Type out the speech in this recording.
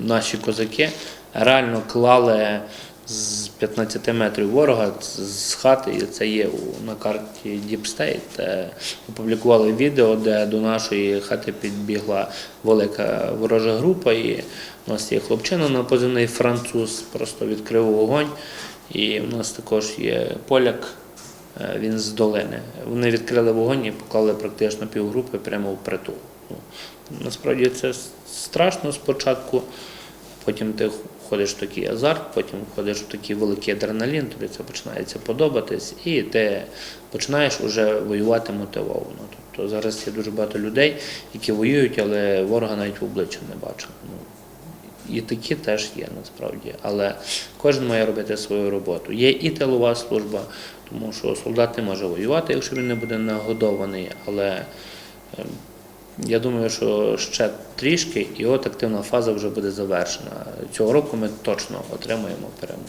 наші козаки реально клали з 15 метрів ворога з хати, і це є на карті Deep State. Опублікували відео, де до нашої хати підбігла велика ворожа група, і у нас є хлопчина на позивний француз, просто відкрив вогонь. І в нас також є поляк, е, він з долини. Вони відкрили вогонь і поклали практично півгрупи прямо в притул. Ну, Насправді це страшно спочатку, потім ти входиш в такий азарт, потім входиш в такий великий адреналін, тобі це починається подобатись, і ти починаєш вже воювати мотивовано. Тобто зараз є дуже багато людей, які воюють, але ворога навіть в обличчя не бачать. Ну, і такі теж є насправді. Але кожен має робити свою роботу. Є і тилова служба, тому що солдат не може воювати, якщо він не буде нагодований. Але ем, я думаю, що ще трішки, і от активна фаза вже буде завершена. Цього року ми точно отримаємо перемогу.